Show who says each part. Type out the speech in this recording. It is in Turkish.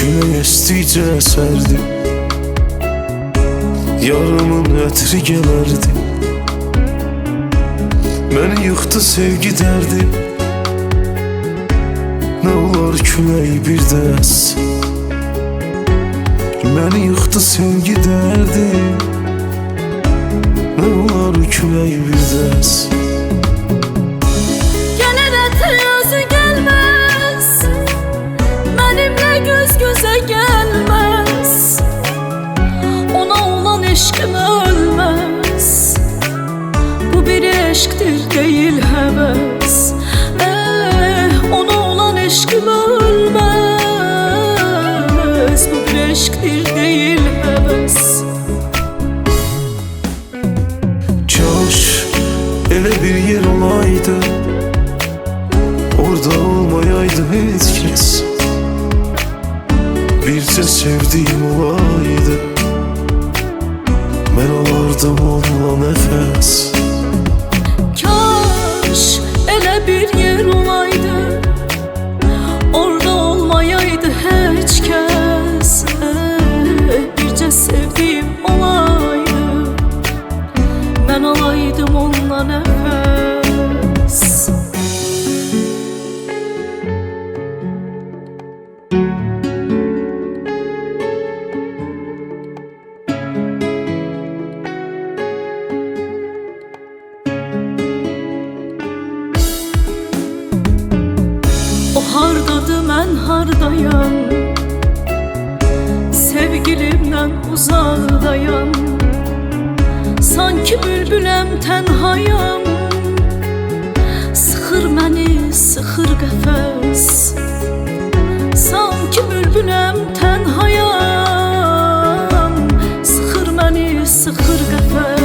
Speaker 1: Keçdikcə əsərdi Yarımın ətri gələrdi Məni yıxdı sevgi dərdi Nə olar külək bir dəs Məni yıxdı sevgi dərdi
Speaker 2: eşkim ölmez. Bu bir eşktir değil heves. Eh, ona olan eşkim ölmez. Bu bir eşktir değil heves.
Speaker 1: Kaş elə bir yer olaydı. Orada olmayaydı heç kəs Bircə sevdiyim olaydı
Speaker 2: Kaş ele bir yer olaydı. Orada olmayaydı hiç kes Birce sevdiğim olaydı. Ben alaydım onunla nefes başladı mən hardayam Sevgilimden uzaqdayam Sanki bülbüləm tənhayam Sıxır məni, sıxır qəfəs. Sanki bülbüləm tənhayam Sıxır məni, sıxır qəfəs.